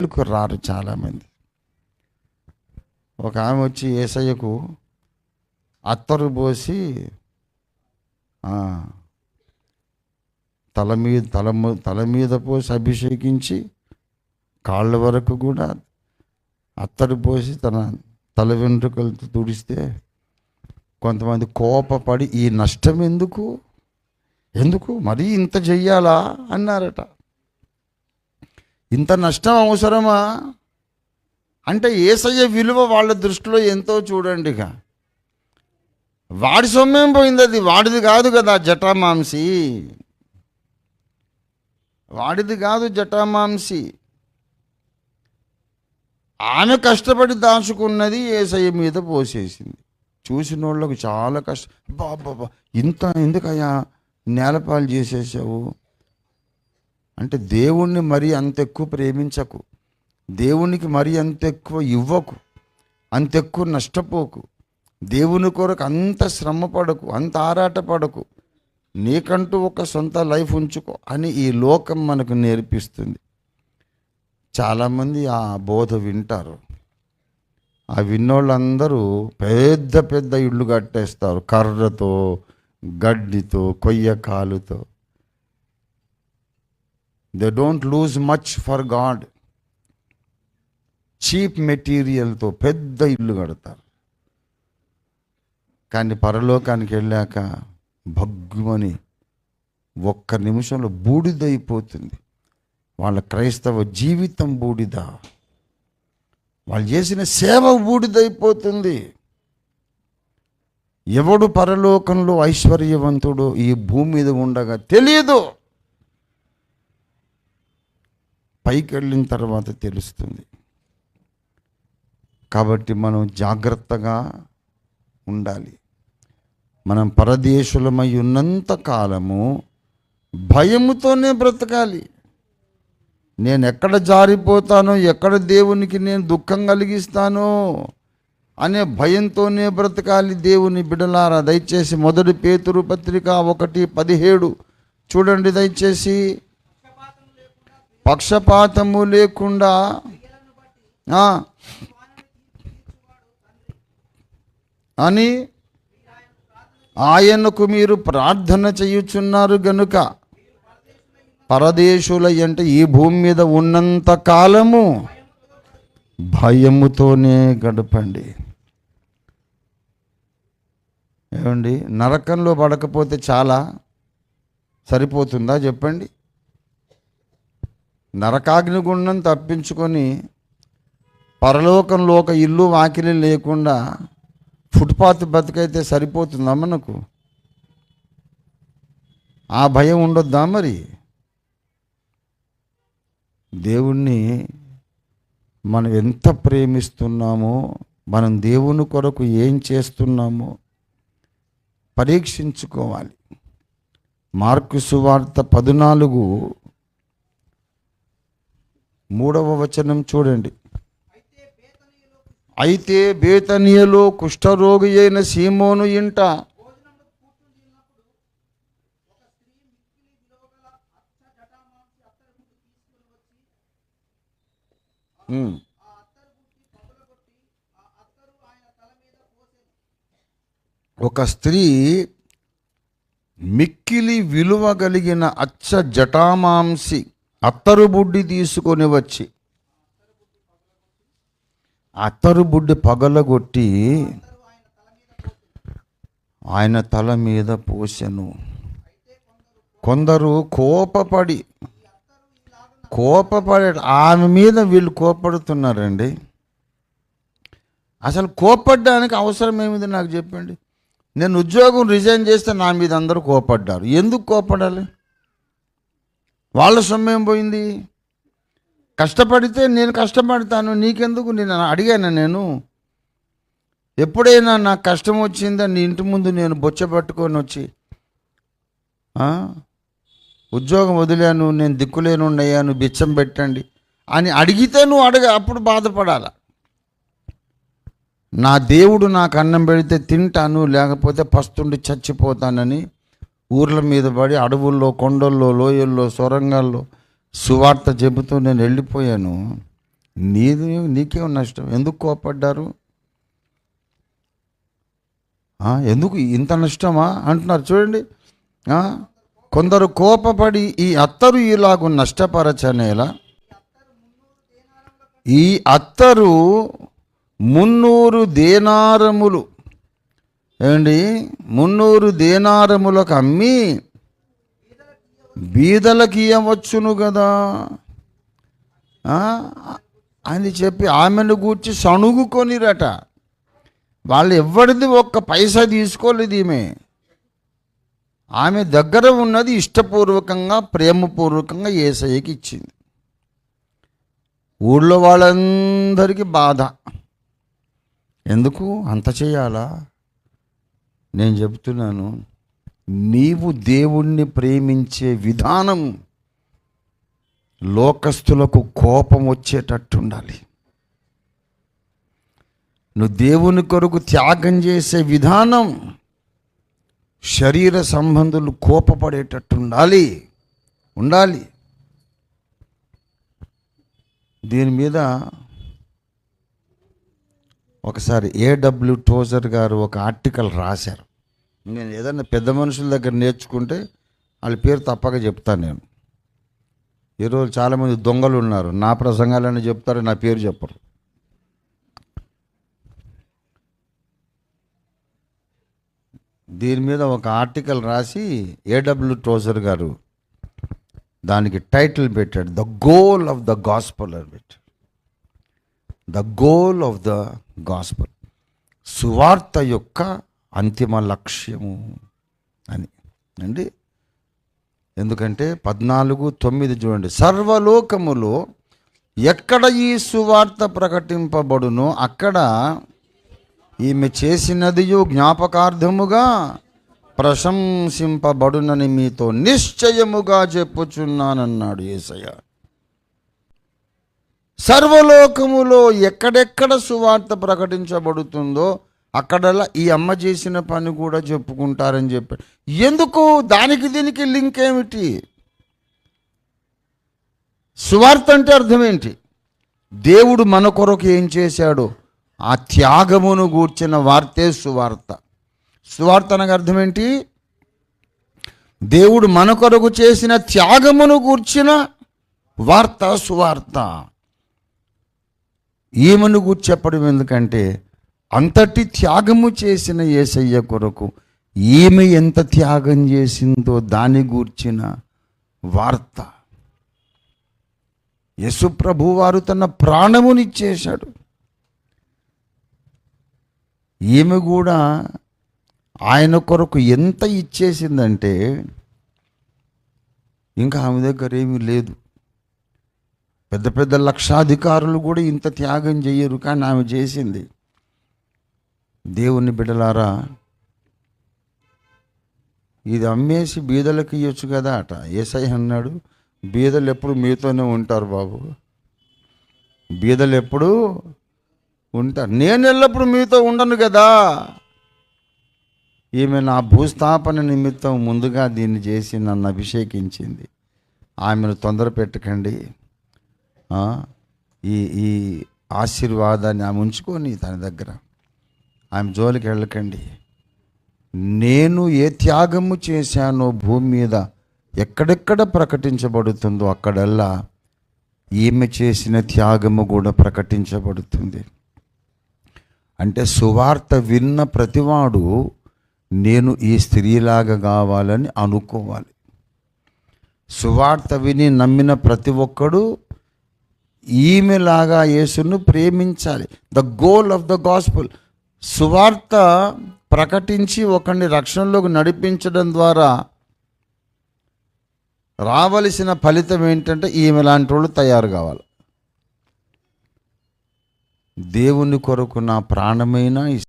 దగ్గరకు రారు చాలామంది. ఒక ఆమె వచ్చి ఏసయ్యకు అత్తరు పోసి తల మీద తల తల మీద పోసి అభిషేకించి కాళ్ళ వరకు కూడా అత్తరు పోసి తన తల వెంట్రుకలతో తుడిస్తే కొంతమంది కోపపడి ఈ నష్టం ఎందుకు? ఎందుకు? మరీ ఇంత చెయ్యాలా? అన్నారట. ఇంత నష్టం అవసరమా? అంటే ఏసయ్య విలువ వాళ్ళ దృష్టిలో ఎంతో చూడండి ఇక. వాడి సొమ్మేం పోయింది అది వాడిది కాదు కదా జటామాంసి వాడిది కాదు జటామాంసి ఆమె కష్టపడి దాచుకున్నది ఏసయ్య మీద పోసేసింది. చూసిన వాళ్ళకు చాలా కష్టం బాబా ఇంత ఎందుకయ్యా? నేలపాలు చేసేసావు? అంటే దేవుణ్ణి మరీ అంత ఎక్కువ ప్రేమించకు. దేవునికి మరీ అంత ఎక్కువ ఇవ్వకు. అంత ఎక్కువ నష్టపోకు. దేవుని కొరకు అంత శ్రమ పడకు అంత ఆరాట పడకు. నీకంటూ ఒక సొంత లైఫ్ ఉంచుకో అని ఈ లోకం మనకు నేర్పిస్తుంది. చాలామంది ఆ బోధ వింటారు. ఆ విన్నోళ్ళందరూ పెద్ద పెద్ద ఇళ్ళు కట్టేస్తారు కర్రతో గడ్డితో కొయ్య కాలుతో. They don't lose much for God cheap మెటీరియల్తో పెద్ద ఇల్లు కడతారు. కానీ పరలోకానికి వెళ్ళాక భగ్గుమని ఒక్క నిమిషంలో బూడిదైపోతుంది. వాళ్ళ క్రైస్తవ జీవితం బూడిద. వాళ్ళు చేసిన సేవ బూడిదైపోతుంది. ఎవడు పరలోకంలో ఐశ్వర్యవంతుడు ఈ భూమి మీద ఉండగా తెలియదు పైకి వెళ్ళిన తర్వాత తెలుస్తుంది. కాబట్టి మనం జాగ్రత్తగా ఉండాలి. మనం పరదేశులమై ఉన్నంత కాలము భయముతోనే బ్రతకాలి. నేను ఎక్కడ జారిపోతానో ఎక్కడ దేవునికి నేను దుఃఖం కలిగిస్తానో అనే భయంతోనే బ్రతకాలి దేవుని బిడలారా. దయచేసి మొదటి పేతురు పత్రిక ఒకటి పదిహేడు చూడండి దయచేసి. పక్షపాతము లేకుండా అని ఆయనకు మీరు ప్రార్థన చేయుచున్నారు గనుక పరదేశుల అంటే ఈ భూమి మీద ఉన్నంత కాలము భయముతోనే గడపండి. ఏమండి? నరకంలో పడకపోతే చాలా సరిపోతుందా? చెప్పండి. నరకాగ్నిగుండం తప్పించుకొని పరలోకంలో ఒక ఇల్లు వాకిలి లేకుండా ఫుట్పాత్ బతికైతే సరిపోతుందా మనకు? ఆ భయం ఉండొద్దా మరి? దేవుణ్ణి మనం ఎంత ప్రేమిస్తున్నామో మనం దేవుని కొరకు ఏం చేస్తున్నామో పరీక్షించుకోవాలి. మార్కు సువార్త పద్నాలుగు మూడవ వచనం చూడండి. అయితే బేతనీయలో కుష్ఠరోగి అయిన సీమోను ఇంట ఒక స్త్రీ మిక్కిలి విలువ కలిగిన అచ్చ జటామాంసి అత్తరు బుడ్డి తీసుకొని వచ్చి అత్తరు బుడ్డి పగలగొట్టి ఆయన తల మీద పోసెను. కొందరు కోపపడి కోపపడే ఆమె మీద వీళ్ళు కోపడుతున్నారండి. అసలు కోపడ్డానికి అవసరం ఏమిది నాకు చెప్పండి. నేను ఉద్యోగం రిజైన్ చేస్తే నా మీద అందరూ కోపడ్డారు. ఎందుకు కోపడాలి? వాళ్ళ సమయం పోయింది? కష్టపడితే నేను కష్టపడతాను నీకెందుకు? నేను అడిగాను నేను. ఎప్పుడైనా నాకు కష్టం వచ్చిందా? నీ ఇంటి ముందు నేను బొచ్చ పట్టుకొని వచ్చి ఉద్యోగం వదిలాను నేను దిక్కులేను అయ్యాను బిచ్చం పెట్టండి అని అడిగితే నువ్వు అడగ అప్పుడు బాధపడాల. నా దేవుడు నాకు అన్నం పెడితే తింటాను లేకపోతే పస్తుండి చచ్చిపోతానని ఊర్ల మీద పడి అడవుల్లో కొండల్లో లోయల్లో సొరంగాల్లో సువార్త చెబుతూ నేను వెళ్ళిపోయాను. నీది నీకేం నష్టం. ఎందుకు కోపడ్డారు? ఎందుకు ఇంత నష్టమా? అంటున్నారు. చూడండి. కొందరు కోపపడి ఈ అత్తరు ఇలాగు నష్టపరచనేలా ఈ అత్తరు మున్నూరు దేనారములు ఏమండి? మున్నూరు దేనారములకు అమ్మి బీదలకి ఇవ్వచ్చును కదా. అని చెప్పి ఆమెను గూర్చి సణుగుకొనిరట. వాళ్ళు ఎవరిది ఒక్క పైసా తీసుకోలేదు ఈమె. ఆమె దగ్గర ఉన్నది ఇష్టపూర్వకంగా ప్రేమపూర్వకంగా ఏసయ్యకి ఇచ్చింది. ఊళ్ళో వాళ్ళందరికీ బాధ. ఎందుకు? అంత చేయాలా? నేను చెబుతున్నాను నీవు దేవుణ్ణి ప్రేమించే విధానం లోకస్తులకు కోపం వచ్చేటట్టు ఉండాలి నువ్వు దేవుని కొరకు త్యాగం చేసే విధానం శరీర సంబంధులు కోపపడేటట్టు ఉండాలి ఉండాలి. దీని మీద ఒకసారి ఏడబ్ల్యూ టోజర్ గారు ఒక ఆర్టికల్ రాశారు. నేను ఏదైనా పెద్ద మనుషుల దగ్గర నేర్చుకుంటే వాళ్ళ పేరు తప్పక చెప్తాను నేను. ఈరోజు చాలామంది దొంగలు ఉన్నారు. నా ప్రసంగాలని చెప్తారు నా పేరు చెప్పరు. దీని మీద ఒక ఆర్టికల్ రాసి ఏడబ్ల్యూ టోజర్ గారు దానికి టైటిల్ పెట్టాడు. The goal of the gospel అని పెట్టాడు. The goal of the gospel సువార్త యొక్క అంతిమ లక్ష్యము అని. అండి? ఎందుకంటే పద్నాలుగు తొమ్మిది చూడండి. సర్వలోకములో ఎక్కడ ఈ సువార్త ప్రకటింపబడునో అక్కడ ఈమె చేసినదియు జ్ఞాపకార్థముగా ప్రశంసింపబడునని మీతో నిశ్చయముగా చెప్పుచున్నానన్నాడు ఏసయ్య. సర్వలోకములో ఎక్కడెక్కడ సువార్త ప్రకటించబడుతుందో అక్కడలా ఈ అమ్మ చేసిన పని కూడా చెప్పుకుంటారని చెప్పాడు. ఎందుకు? దానికి దీనికి లింక్ ఏమిటి? సువార్త అంటే అర్థం ఏంటి? దేవుడు మన కొరకు ఏం చేశాడు? ఆ త్యాగమును గూర్చిన వార్తే సువార్త. సువార్త అనగా అర్థం ఏంటి? దేవుడు మన కొరకు చేసిన త్యాగమును గూర్చిన వార్త సువార్త. ఈమెను గూర్చి చెప్పడం ఎందుకంటే అంతటి త్యాగము చేసిన యేసయ్య కొరకు ఈమె ఎంత త్యాగం చేసిందో దాని గూర్చిన వార్త. యశుప్రభు వారు తన ప్రాణమునిచ్చేశాడు. ఈమె కూడా ఆయన కొరకు ఎంత ఇచ్చేసిందంటే ఇంకా ఆమె దగ్గర ఏమీ లేదు. పెద్ద పెద్ద లక్షాధికారులు కూడా ఇంత త్యాగం చేయరు కానీ ఆమె చేసింది. దేవుని బిడలారా ఇది అమ్మేసి బీదలకు ఇవ్వచ్చు కదా అట. ఏసై అన్నాడు బీదలు ఎప్పుడు మీతోనే ఉంటారు బాబు. బీదలు ఎప్పుడు ఉంటారు. నేను ఎల్లప్పుడు మీతో ఉండను కదా. ఈమె నా భూస్థాపన నిమిత్తం ముందుగా దీన్ని చేసి నన్ను అభిషేకించింది. ఆమెను తొందర పెట్టకండి ఈ ఈ ఆశీర్వాదాన్ని ఆమె ఉంచుకొని తన దగ్గర. ఆమె జోలికి వెళ్ళకండి. నేను ఏ త్యాగము చేశానో భూమి మీద ఎక్కడెక్కడ ప్రకటించబడుతుందో అక్కడల్లా ఈమె చేసిన త్యాగము కూడా ప్రకటించబడుతుంది. అంటే సువార్త విన్న ప్రతివాడు నేను ఈ స్త్రీలాగా కావాలని అనుకోవాలి. సువార్త విని నమ్మిన ప్రతి ఒక్కడు ఈమెలాగా యేసును ప్రేమించాలి. The goal of the gospel సువార్త ప్రకటించి ఒకరిని రక్షణలోకి నడిపించడం ద్వారా రావలసిన ఫలితం ఏంటంటే ఈమె లాంటి వాళ్ళు తయారు కావాలి. దేవుని కొరకు నా ప్రాణమైనా